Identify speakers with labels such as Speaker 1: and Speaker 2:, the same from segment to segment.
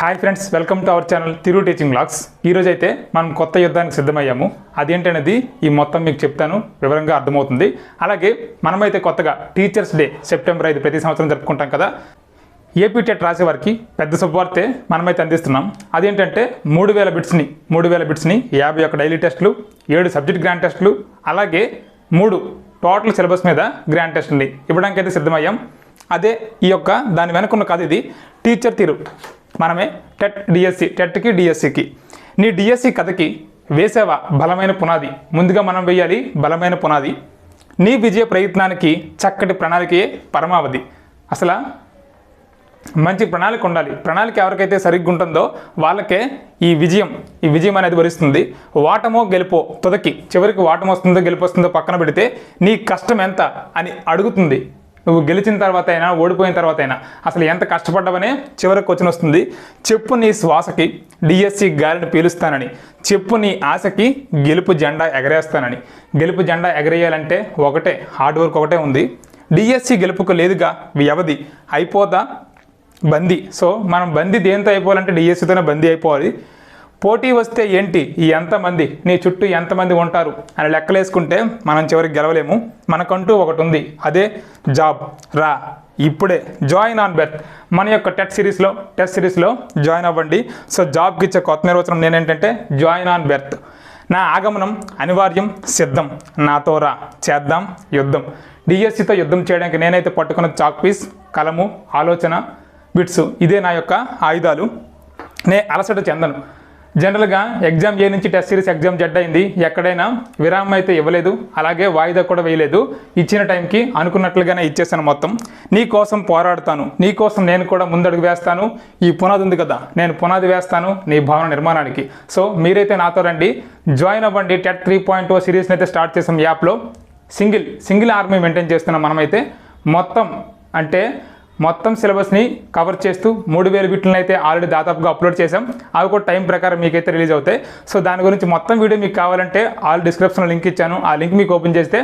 Speaker 1: Hi friends welcome to our channel Thiru teaching blogs ఈరోజు అయితే మనం కొత్త యుద్ధానికి సిద్ధమయ్యాము. అదేంటనేది ఈ మొత్తం మీకు చెప్తాను. వివరంగా అర్థమవుతుంది. అలాగే మనమైతే కొత్తగా టీచర్స్ డే సెప్టెంబర్ ఐదు ప్రతి సంవత్సరం జరుపుకుంటాం కదా. ఏపీ టెట్ రాసే వారికి పెద్ద శుభవార్తే మనమైతే అందిస్తున్నాం. అదేంటంటే మూడు వేల బిట్స్ని మూడు వేల బిట్స్ని యాభై ఒక్క డైలీ టెస్టులు ఏడు సబ్జెక్ట్ గ్రాండ్ టెస్టులు అలాగే మూడు టోటల్ సిలబస్ మీద గ్రాండ్ టెస్ట్ని ఇవ్వడానికి అయితే సిద్ధమయ్యాం. అదే ఈ యొక్క దాని వెనుకున్న కథ ఇది. టీచర్ తీరు మనమే టెట్ డిఎస్సి టెట్కి డిఎస్సికి. నీ డిఎస్సి కథకి వేసేవా? బలమైన పునాది. ముందుగా మనం వేయాలి బలమైన పునాది. నీ విజయ ప్రయత్నానికి చక్కటి ప్రణాళికయే పరమావధి. అసలు మంచి ప్రణాళిక ఉండాలి. ప్రణాళిక ఎవరికైతే సరిగ్గా ఉంటుందో వాళ్ళకే ఈ విజయం ఈ విజయం అనేది వరిస్తుంది. వాటమో గెలుపో తుదకి. చివరికి వాటం వస్తుందో గెలుపు వస్తుందో పక్కన పెడితే నీ కష్టం ఎంత అని అడుగుతుంది. నువ్వు గెలిచిన తర్వాత అయినా ఓడిపోయిన తర్వాత అయినా అసలు ఎంత కష్టపడ్డావనే చివరకు క్వశ్చన్ వస్తుంది. చెప్పు నీ శ్వాసకి డిఎస్సి గాలిని పీలుస్తానని. చెప్పు నీ ఆశకి గెలుపు జెండా ఎగరేస్తానని. గెలుపు జెండా ఎగరేయాలంటే ఒకటే హార్డ్ వర్క్ ఒకటే ఉంది. డిఎస్సి గెలుపుకు లేదుగా వ్యవధి అయిపోదా? బందీ. సో మనం బందీ దేంతో అయిపోవాలంటే డిఎస్సితోనే బందీ అయిపోవాలి. పోటీ వస్తే ఏంటి? ఈ ఎంతమంది? నీ చుట్టూ ఎంతమంది ఉంటారు? అని లెక్కలేసుకుంటే మనం చివరికి గెలవలేము. మనకంటూ ఒకటి ఉంది. అదే జాబ్. రా. ఇప్పుడే జాయిన్ ఆన్ బెర్త్ మన యొక్క టెట్ సిరీస్లో టెస్ట్ సిరీస్లో జాయిన్ అవ్వండి. సో జాబ్కి ఇచ్చే కొత్త నిర్వచనం నేనేంటంటే జాయిన్ ఆన్ బెర్త్ నా ఆగమనం అనివార్యం సిద్ధం. నాతో రా. చేద్దాం యుద్ధం. డిఎస్సితో యుద్ధం చేయడానికి నేనైతే పట్టుకున్న చాక్ పీస్ కలము ఆలోచన బిట్స్. ఇదే నా యొక్క ఆయుధాలు. నే అలసట చెందను. జనరల్గా ఎగ్జామ్ ఏ నుంచి టెస్ట్ సిరీస్ ఎగ్జామ్ జడ్ అయింది ఎక్కడైనా విరామం అయితే ఇవ్వలేదు అలాగే వాయిదా కూడా వేయలేదు. ఇచ్చిన టైంకి అనుకున్నట్లుగానే ఇచ్చేసాను మొత్తం. నీ కోసం పోరాడుతాను నీ కోసం నేను కూడా ముందడుగు వేస్తాను. ఈ పునాది ఉంది కదా నేను పునాది వేస్తాను నీ భవన నిర్మాణానికి. సో మీరైతే నాతో రండి. జాయిన్ అవ్వండి టెట్ త్రీ పాయింట్ ఓ సిరీస్ని అయితే స్టార్ట్ చేసాం యాప్లో. సింగిల్ సింగిల్ ఆర్మీ మెయింటైన్ చేస్తున్నాం మనమైతే. మొత్తం అంటే మొత్తం సిలబస్ని కవర్ చేస్తూ మూడు వేల బిట్లను అయితే ఆల్రెడీ దాదాపుగా అప్లోడ్ చేసాం అవి కూడా టైం ప్రకారం మీకైతే రిలీజ్ అవుతాయి. సో దాని గురించి మొత్తం వీడియో మీకు కావాలంటే ఆల్ డిస్క్రిప్షన్లో లింక్ ఇచ్చాను. ఆ లింక్ మీకు ఓపెన్ చేస్తే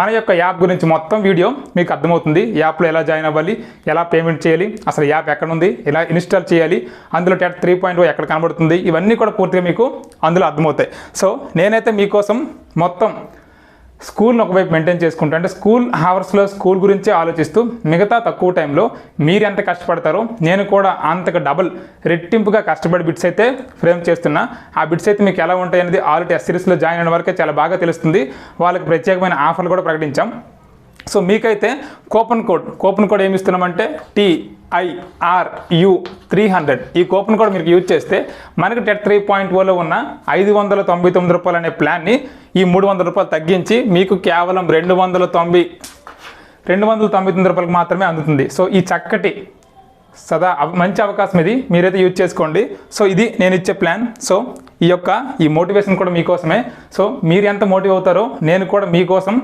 Speaker 1: మన యొక్క యాప్ గురించి మొత్తం వీడియో మీకు అర్థమవుతుంది. యాప్లో ఎలా జాయిన్ అవ్వాలి ఎలా పేమెంట్ చేయాలి అసలు యాప్ ఎక్కడ ఉంది ఎలా ఇన్స్టాల్ చేయాలి అందులో టెట్ త్రీ పాయింట్ ఎక్కడ కనబడుతుంది ఇవన్నీ కూడా పూర్తిగా మీకు అందులో అర్థమవుతాయి. సో నేనైతే మీకోసం మొత్తం స్కూల్ని ఒకవైపు మెయింటైన్ చేసుకుంటూ అంటే స్కూల్ అవర్స్లో స్కూల్ గురించే ఆలోచిస్తూ మిగతా తక్కువ టైంలో మీరు ఎంత కష్టపడతారో నేను కూడా అంతకు డబుల్ రెట్టింపుగా కష్టపడి బిట్స్ అయితే ఫ్రేమ్ చేస్తున్నా. ఆ బిట్స్ అయితే మీకు ఎలా ఉంటాయి అనేది ఆల్రెడీ ఎస్ సిరీస్లో జాయిన్ అయిన వరకే చాలా బాగా తెలుస్తుంది. వాళ్ళకి ప్రత్యేకమైన ఆఫర్లు కూడా ప్రకటించాం. సో మీకైతే కూపన్ కోడ్ కూపన్ కోడ్ ఏమి ఇస్తున్నామంటే టీ ఐఆర్యు త్రీ హండ్రెడ్. ఈ కూపన్ కోడ్ మీరు యూజ్ చేస్తే మనకి టెట్ త్రీ పాయింట్ ఓలో ఉన్న ఐదు వందల తొంభై తొమ్మిది రూపాయలు అనే ప్లాన్ని ఈ మూడు వందల రూపాయలు తగ్గించి మీకు కేవలం రెండు వందల తొంభై రెండు వందల తొంభై తొమ్మిది రూపాయలకు మాత్రమే అందుతుంది. సో ఈ చక్కటి సదా అవ- మంచి అవకాశం ఇది. మీరైతే యూజ్ చేసుకోండి. సో ఇది నేను ఇచ్చే ప్లాన్. సో ఈ యొక్క ఈ మోటివేషన్ కూడా మీకోసమే. సో మీరు ఎంత మోటివ్ అవుతారో నేను కూడా మీకోసం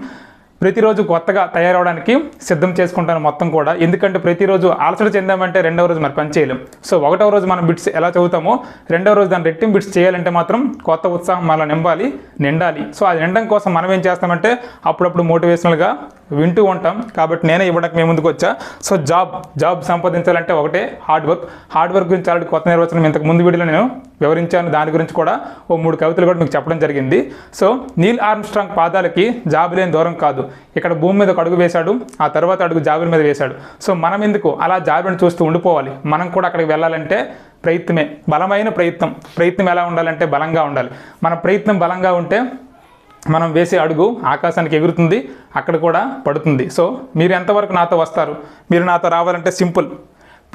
Speaker 1: ప్రతిరోజు కొత్తగా తయారవడానికి సిద్ధం చేసుకుంటాను మొత్తం కూడా. ఎందుకంటే ప్రతిరోజు అలసట చెందామంటే రెండవ రోజు మరి పని చేయలేం. సో ఒకటవ రోజు మనం బిట్స్ ఎలా చదువుతామో రెండవ రోజు దాని రెట్టింపు బిట్స్ చేయాలంటే మాత్రం కొత్త ఉత్సాహం మళ్ళీ నింపాలి నిండాలి. సో అది నిండడం కోసం మనం ఏం చేస్తామంటే అప్పుడప్పుడు మోటివేషనల్గా వింటూ ఉంటాం. కాబట్టి నేనే ఇవ్వడానికి మేము ముందుకు వచ్చా. సో జాబ్ జాబ్ సంపాదించాలంటే ఒకటే హార్డ్ వర్క్. హార్డ్ వర్క్ గురించి చాలా కొత్త నిర్వచనం ఇంతకు ముందు వీడియోలో నేను వివరించాను. దాని గురించి కూడా ఓ మూడు కవితలు కూడా మీకు చెప్పడం జరిగింది. సో నీల్ ఆర్మ్స్ట్రాంగ్ పాదాలకి జాబు లేని దూరం కాదు. ఇక్కడ భూమి మీద ఒక అడుగు వేశాడు ఆ తర్వాత అడుగు జాబుల మీద వేశాడు. సో మనం ఎందుకు అలా జాబులను చూస్తూ ఉండిపోవాలి? మనం కూడా అక్కడికి వెళ్ళాలంటే ప్రయత్నమే. బలమైన ప్రయత్నం. ప్రయత్నం ఎలా ఉండాలంటే బలంగా ఉండాలి. మన ప్రయత్నం బలంగా ఉంటే మనం వేసే అడుగు ఆకాశానికి ఎగురుతుంది అక్కడ కూడా పడుతుంది. సో మీరు ఎంతవరకు నాతో వస్తారు? మీరు నాతో రావాలంటే సింపుల్.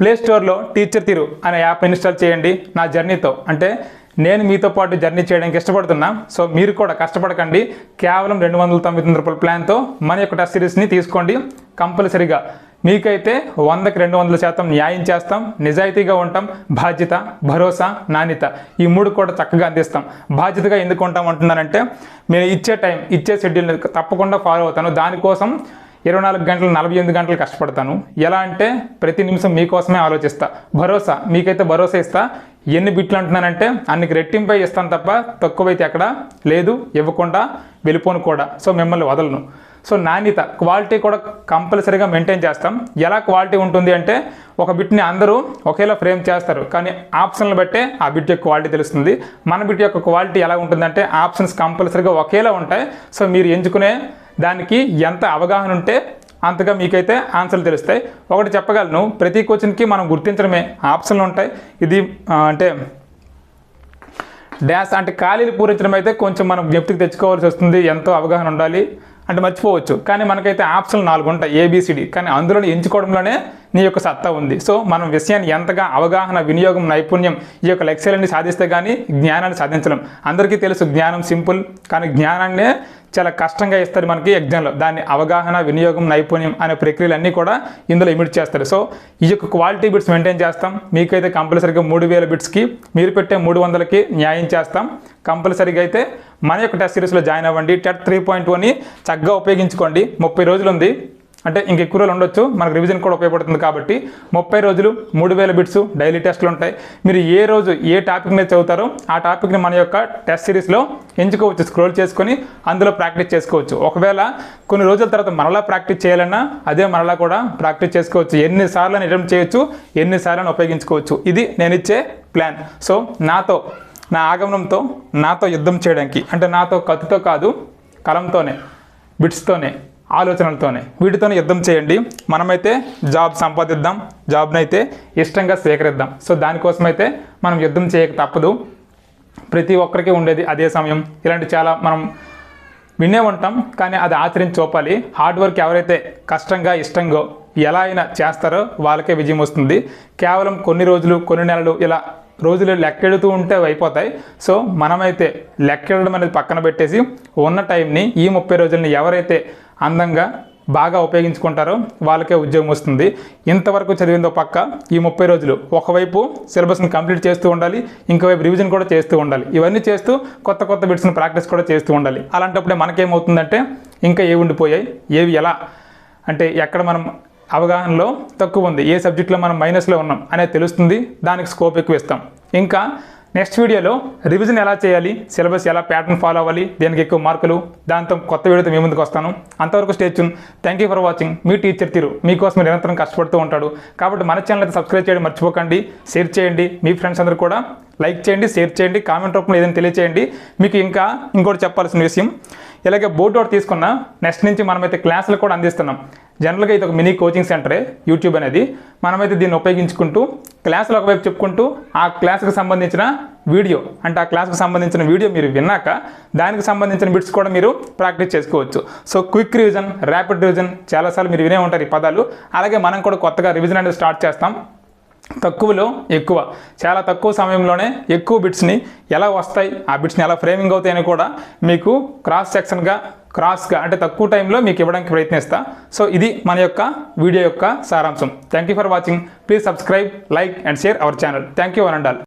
Speaker 1: ప్లే స్టోర్లో టీచర్ తీరు అనే యాప్ ఇన్స్టాల్ చేయండి నా జర్నీతో అంటే నేను మీతో పాటు జర్నీ చేయడానికి ఇష్టపడుతున్నా. సో మీరు కూడా కష్టపడకండి. కేవలం రెండు వందల తొంభై తొమ్మిది రూపాయల ప్లాన్తో మన యొక్క టెస్ట్ సిరీస్ని తీసుకోండి. కంపల్సరీగా మీకైతే వందకి రెండు వందల శాతం న్యాయం చేస్తాం. నిజాయితీగా ఉంటాం. బాధ్యత భరోసా నాణ్యత ఈ మూడు కూడా చక్కగా అందిస్తాం. బాధ్యతగా ఎందుకు ఉంటాం అంటున్నానంటే మీరు ఇచ్చే టైం ఇచ్చే షెడ్యూల్ని తప్పకుండా ఫాలో అవుతాను. దానికోసం ఇరవై నాలుగు గంటలు నలభై ఎనిమిది గంటలు కష్టపడతాను. ఎలా అంటే ప్రతి నిమిషం మీకోసమే ఆలోచిస్తా. భరోసా మీకైతే భరోసా ఇస్తా. ఎన్ని బిట్లు అంటున్నానంటే అన్నికి రెట్టింపై ఇస్తాను తప్ప తక్కువైతే ఎక్కడ లేదు ఇవ్వకుండా వెళ్ళిపోను కూడా. సో మిమ్మల్ని వదలను. సో నాణ్యత క్వాలిటీ కూడా కంపల్సరీగా మెయింటైన్ చేస్తాం. ఎలా క్వాలిటీ ఉంటుంది అంటే ఒక బిట్ని అందరూ ఒకేలా ఫ్రేమ్ చేస్తారు. కానీ ఆప్షన్లు బట్టే ఆ బిట్ యొక్క క్వాలిటీ తెలుస్తుంది. మన బిట్ యొక్క క్వాలిటీ ఎలా ఉంటుందంటే ఆప్షన్స్ కంపల్సరీగా ఒకేలా ఉంటాయి. సో మీరు ఎంచుకునే దానికి ఎంత అవగాహన ఉంటే అంతగా మీకైతే ఆన్సర్లు తెలుస్తాయి. ఒకటి చెప్పగలను ప్రతి క్వశ్చన్కి మనం గుర్తించడమే ఆప్షన్లు ఉంటాయి. ఇది అంటే డ్యాష్ అంటే ఖాళీలు పూరించడం అయితే కొంచెం మనం జ్ఞప్తికి తెచ్చుకోవాల్సి వస్తుంది. ఎంతో అవగాహన ఉండాలి. అంటే మర్చిపోవచ్చు. కానీ మనకైతే ఆప్షన్లు నాలుగు ఉంటాయి. ఏబిసిడి కానీ అందులో ఎంచుకోవడంలోనే నీ యొక్క సత్తా ఉంది. సో మనం విషయాన్ని ఎంతగా అవగాహన వినియోగం నైపుణ్యం ఈ యొక్క లక్ష్యాలన్నీ సాధిస్తే కానీ జ్ఞానాన్ని సాధించలేం. అందరికీ తెలుసు జ్ఞానం సింపుల్ కానీ జ్ఞానాన్నే చాలా కష్టంగా ఇస్తారు మనకి ఎగ్జామ్లో దాన్ని అవగాహన వినియోగం నైపుణ్యం అనే ప్రక్రియలు అన్నీ కూడా ఇందులో ఇమిట్ చేస్తారు. సో ఈ యొక్క క్వాలిటీ బిట్స్ మెయింటైన్ చేస్తాం. మీకైతే కంపల్సరీగా మూడు వేల బిట్స్కి మీరు పెట్టే మూడు వందలకి న్యాయం చేస్తాం. కంపల్సరీగా అయితే మన యొక్క టెస్ట్ సిరీస్లో జాయిన్ అవ్వండి. టెట్ త్రీ పాయింట్ వన్ని చక్కగా ఉపయోగించుకోండి. ముప్పై రోజులు ఉంది అంటే ఇంక ఎక్కువ రోజులు ఉండొచ్చు. మనకు రివిజన్ కూడా ఉపయోగపడుతుంది కాబట్టి ముప్పై రోజులు మూడు వేల బిట్స్ డైలీ టెస్ట్లు ఉంటాయి. మీరు ఏ రోజు ఏ టాపిక్ మీద చదువుతారో ఆ టాపిక్ని మన యొక్క టెస్ట్ సిరీస్లో ఎంచుకోవచ్చు. స్క్రోల్ చేసుకొని అందులో ప్రాక్టీస్ చేసుకోవచ్చు. ఒకవేళ కొన్ని రోజుల తర్వాత మరలా ప్రాక్టీస్ చేయాలన్నా అదే మరలా కూడా ప్రాక్టీస్ చేసుకోవచ్చు. ఎన్నిసార్లు అటెంప్ట్ చేయొచ్చు ఎన్నిసార్లు ఉపయోగించుకోవచ్చు. ఇది నేను ఇచ్చే ప్లాన్ సో నాతో నా ఆగమనంతో నాతో యుద్ధం చేయడానికి అంటే నాతో కత్తితో కాదు కలంతోనే బిట్స్తోనే ఆలోచనలతోనే వీటితోనే యుద్ధం చేయండి. మనమైతే జాబ్ సంపాదిద్దాం జాబ్ని అయితే ఇష్టంగా స్వీకరిద్దాం. సో దానికోసమైతే మనం యుద్ధం చేయక తప్పదు. ప్రతి ఒక్కరికి ఉండేది అదే సమయం. ఇలాంటి చాలా మనం వినే ఉంటాం కానీ అది ఆచరించి చూపాలి. హార్డ్ వర్క్ ఎవరైతే కష్టంగా ఇష్టంగా ఎలా అయినా చేస్తారో వాళ్ళకే విజయం వస్తుంది. కేవలం కొన్ని రోజులు కొన్ని నెలలు ఇలా రోజులు లెక్కెడుతూ ఉంటే అయిపోతాయి. సో మనమైతే లెక్కెడడం అనేది పక్కన పెట్టేసి ఉన్న టైంని ఈ ముప్పై రోజుల్ని ఎవరైతే అందంగా బాగా ఉపయోగించుకుంటారో వాళ్ళకే ఉద్యోగం వస్తుంది. ఇంతవరకు చదివిందో పక్క ఈ ముప్పై రోజులు ఒకవైపు సిలబస్ని కంప్లీట్ చేస్తూ ఉండాలి ఇంకోవైపు రివిజన్ కూడా చేస్తూ ఉండాలి. ఇవన్నీ చేస్తూ కొత్త కొత్త బిట్స్ని ప్రాక్టీస్ కూడా చేస్తూ ఉండాలి. అలాంటప్పుడే మనకేమవుతుందంటే ఇంకా ఏ ఉండిపోయాయి ఏవి ఎలా? అంటే ఎక్కడ మనం అవగాహనలో తక్కువ ఉంది ఏ సబ్జెక్ట్లో మనం మైనస్లో ఉన్నాం అనేది తెలుస్తుంది. దానికి స్కోప్ ఎక్కువ ఇస్తాం. ఇంకా నెక్స్ట్ వీడియోలో రివిజన్ ఎలా చేయాలి సిలబస్ ఎలా ప్యాటర్న్ ఫాలో అవ్వాలి దేనికి ఎక్కువ మార్కులు దాంతో కొత్త వీడియోతో మీ ముందుకు వస్తాను. అంతవరకు stay thank you for watching me teacher Thiru. మీకోసం నిరంతరం కష్టపడుతూ ఉంటాడు. కాబట్టి మన ఛానల్ అయితే సబ్స్క్రైబ్ చేయడం మర్చిపోకండి. షేర్ చేయండి. మీ ఫ్రెండ్స్ అందరూ కూడా లైక్ చేయండి షేర్ చేయండి కామెంట్ రూపంలో ఏదైనా తెలియచేయండి. మీకు ఇంకా ఇంకోటి చెప్పాల్సిన విషయం ఇలాగే బోర్డు ఒకటి తీసుకున్న నెక్స్ట్ నుంచి మనమైతే క్లాసులు కూడా అందిస్తున్నాం. జనరల్గా ఇది ఒక మినీ కోచింగ్ సెంటరే యూట్యూబ్ అనేది. మనమైతే దీన్ని ఉపయోగించుకుంటూ క్లాసులు ఒకవైపు చెప్పుకుంటూ ఆ క్లాస్కి సంబంధించిన వీడియో అంటే ఆ క్లాస్కి సంబంధించిన వీడియో మీరు విన్నాక దానికి సంబంధించిన బిట్స్ కూడా మీరు ప్రాక్టీస్ చేసుకోవచ్చు. So quick revision rapid revision చాలాసార్లు మీరు వినే ఉంటారు ఈ పదాలు. అలాగే మనం కూడా కొత్తగా రివిజన్ అనేది స్టార్ట్ చేస్తాం. తక్కువలో ఎక్కువ. చాలా తక్కువ సమయంలోనే ఎక్కువ బిట్స్ని ఎలా వస్తాయి ఆ బిట్స్ని ఎలా ఫ్రేమింగ్ అవుతాయని కూడా మీకు క్రాస్ సెక్షన్గా క్రాస్గా అంటే తక్కువ టైంలో మీకు ఇవ్వడానికి ప్రయత్నిస్తా. సో ఇది మన యొక్క వీడియో యొక్క సారాంశం. Thank you for watching please subscribe like and share our channel thank you one and all